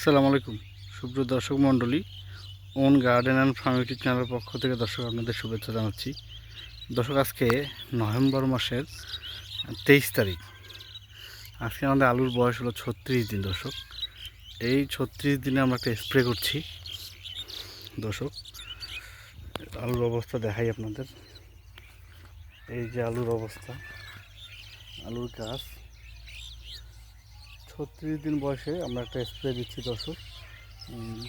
আসসালামু আলাইকুম। সুপ্রিয় দর্শক মণ্ডলী, own garden and farm YouTube চ্যানেলের পক্ষ থেকে দর্শক আপনাদের শুভেচ্ছা জানাচ্ছি। দর্শক, আজকে নভেম্বর মাসের তেইশ তারিখ। আজকে আমাদের আলুর বয়স হলো ছত্রিশ দিন দর্শক। এই ছত্রিশ দিনে আমরা একটা স্প্রে করছি। দর্শক, আলুর অবস্থা দেখাই আপনাদের। এই যে আলুর অবস্থা, আলুর গাছ। ছত্রিশ দিন বয়সে আমরা একটা স্প্রে দিচ্ছি দর্শক।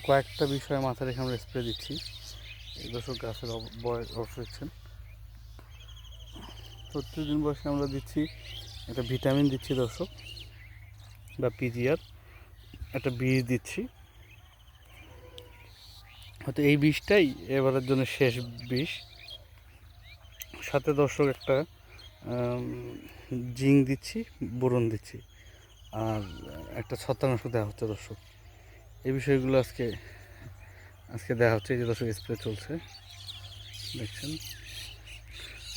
কয়েকটা বিষয় মাথায় রেখে আমরা স্প্রে দিচ্ছি। এই দর্শক গাছের বয়স দেখছেন। ছত্রিশ দিন বয়সে আমরা দিচ্ছি একটা ভিটামিন দিচ্ছি দর্শক, বা পিজিআর একটা বীজ দিচ্ছি। হয়তো এই বিষটাই এবারের জন্য শেষ বিষ সাথে দর্শক একটা জিং দিচ্ছি, বোরন দিচ্ছি। আর একটা ছত্রাংশ দেওয়া হচ্ছে দর্শক। এই বিষয়গুলো আজকে আজকে দেওয়া হচ্ছে যে দর্শক স্প্রে চলছে। দেখছেন?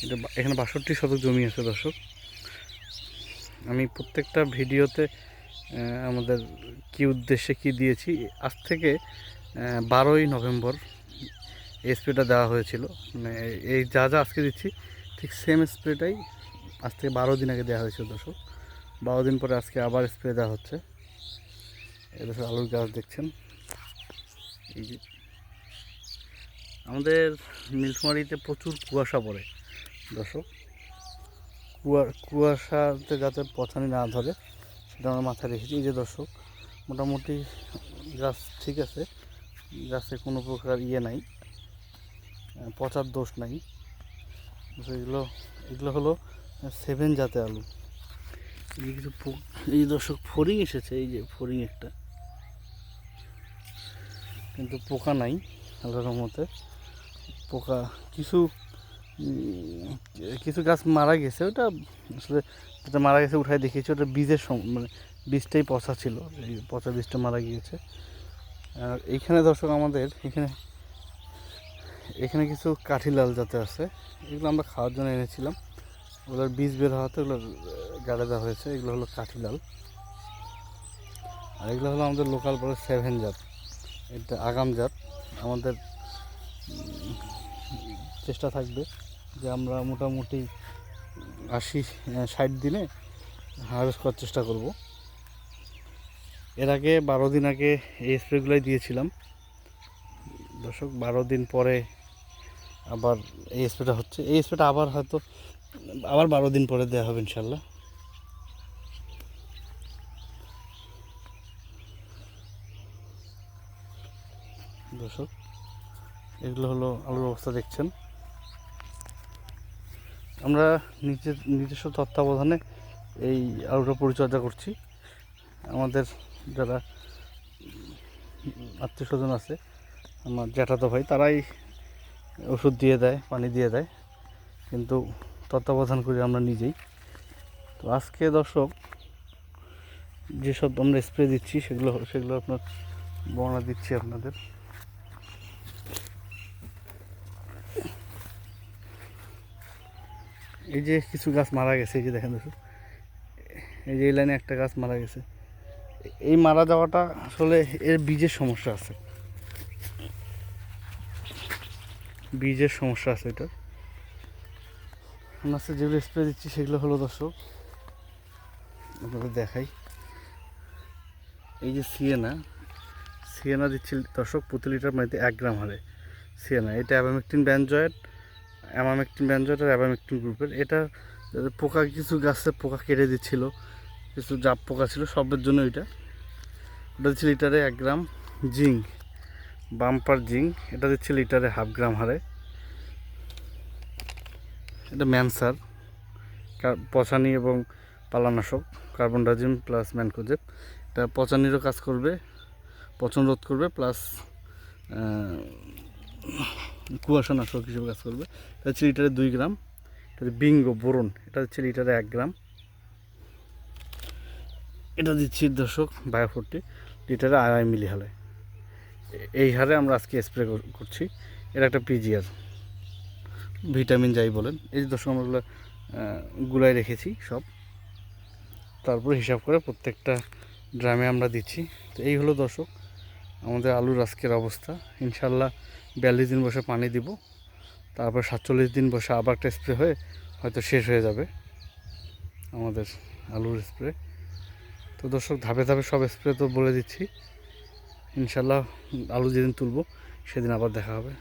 এটা এখানে বাষট্টি শতক জমি আছে দর্শক। আমি প্রত্যেকটা ভিডিওতে আমাদের কি উদ্দেশ্যে কি দিয়েছি, আজ থেকে বারোই নভেম্বর স্প্রেটা দেওয়া হয়েছিল। মানে এই যা যা আজকে দিচ্ছি, ঠিক সেম স্প্রেটাই আজ থেকে বারো দিন আগে দেওয়া হয়েছিল দর্শক। বারো দিন পরে আজকে আবার স্প্রে দেওয়া হচ্ছে। এবার আলুর গাছ, দেখছেন? এই যে। আমাদের নীলফামারিতে প্রচুর কুয়াশা পড়ে। দর্শক, কুয়া, কুয়াশাতে যাতে পছানি না ধরে, সেটা আমরা মাথায় রেখেছি। এই যে দর্শক, মোটামুটি গাছ ঠিক আছে, গাছে কোনো প্রকার ইয়ে নাই পচার দোষ নাই। এগুলো এগুলো হলো সেভেন জাতের আলু। এই যে এই দর্শক, ফড়িং এসেছে, এই যে ফড়িং একটা। কিন্তু পোকা নাই, আল্লাহর মতে পোকা, কিছু কিছু গাছ মারা গেছে, ওটা আসলে যেটা মারা গেছে উঠায় দেখিয়েছি, ওটা বীজের মানে বীজটাই পচা ছিল, এই পচা বীজটা মারা গিয়েছে। আর এইখানে দর্শক আমাদের, এখানে এখানে কিছু কাঠিলাল জাতে আছে, এগুলো আমরা খাওয়ার জন্য এনেছিলাম। ওগুলোর বীজ বের হওয়াতে ওগুলো গাড়ে দেওয়া হয়েছে। এগুলো হলো কাঠিলাল আর এগুলো হলো আমাদের লোকাল বলে সেভেন জাত। এটা আগাম জাত। আমাদের চেষ্টা থাকবে যে আমরা মোটামুটি আশি ষাট দিনে হারভেস্ট করার চেষ্টা করব। এর আগে বারো দিন আগে এই স্প্রেগুলোই দিয়েছিলাম। দর্শক, বারো দিন পরে আবার এই স্প্রেটা হচ্ছে। এই স্প্রেটা আবার হয়তো আবার বারো দিন পরে দেওয়া হবে ইনশাল্লাহ। দর্শক, এগুলো হলো আলুর অবস্থা দেখছেন। আমরা নিজের নিজস্ব তত্ত্বাবধানে এই আলুটা পরিচর্যা করছি। আমাদের যারা আত্মীয় স্বজন আছে, আমার জ্যাঠাতো ভাই, তারাই ওষুধ দিয়ে দেয়, পানি দিয়ে দেয়। কিন্তু তত্ত্বাবধান করি আমরা নিজেই। তো আজকে দর্শক যেসব আমরা স্প্রে দিচ্ছি, সেগুলো সেগুলো আপনার বর্ণনা দিচ্ছি আপনাদের। এই যে কিছু গাছ মারা গেছে, এই যে দেখেন দর্শক, এই যে এই লাইনে একটা গাছ মারা গেছে। এই মারা যাওয়াটা আসলে এর বীজের সমস্যা আছে। বীজের সমস্যা আছে এটা। আজকে যেগুলো স্প্রে দিচ্ছি, সেগুলো হলো দর্শক। আপনাদের দেখাই। এই যে সিয়েনা সিয়েনা দিচ্ছি দর্শক, প্রতি লিটার পানিতে এক গ্রাম হারে। সিয়েনা এটা অ্যাবামেকটিন ব্যানজয়েড অ্যামামেকটিন ব্যানজয়েড আর অ্যাবামেকটিন গ্রুপের। এটা পোকা, কিছু গাছে পোকা কেটে দিচ্ছিল, কিছু জাপ পোকা ছিল, সবের জন্য এটা। ওটা দিচ্ছি লিটারে এক গ্রাম জিঙ্ক, বাম্পার জিঙ্ক। এটা দিচ্ছি লিটারে হাফ গ্রাম হারে। এটা ম্যানসার পচানি এবং পালানাশক কার্বন ডাইজিম প্লাস ম্যানকোজেব। এটা পচানিরও কাজ করবে, পচন রোধ করবে, প্লাস কুয়াশা নাশক হিসেবে কাজ করবে। এটা হচ্ছে লিটারে দুই গ্রাম। এটা বিঙ্গো, বোরন। এটা হচ্ছে লিটারে এক গ্রাম। এটা দিচ্ছি দর্শক বায়োফোরটি, লিটারে আড়াই মিলি এ- এই হারে আমরা আজকে স্প্রে করছি। এটা একটা পিজিআর। ভিটামিন যাই বলেন। এই যে দর্শক, আমরা গুলাই রেখেছি সব। তারপর হিসাব করে প্রত্যেকটা ড্রামে আমরা দিচ্ছি। তো এই হলো দর্শক, আমাদের আলুর আজকের অবস্থা। ইনশাল্লাহ বিয়াল্লিশ দিন বসে পানি দিব। তারপর সাতচল্লিশ দিন বসে আবার একটা স্প্রে হয়ে হয়তো শেষ হয়ে যাবে আমাদের আলুর স্প্রে তো দর্শক, ধাপে ধাপে সব স্প্রে তো বলে দিচ্ছি। ইনশাল্লাহ আলু যেদিন তুলব, সেদিন আবার দেখা হবে।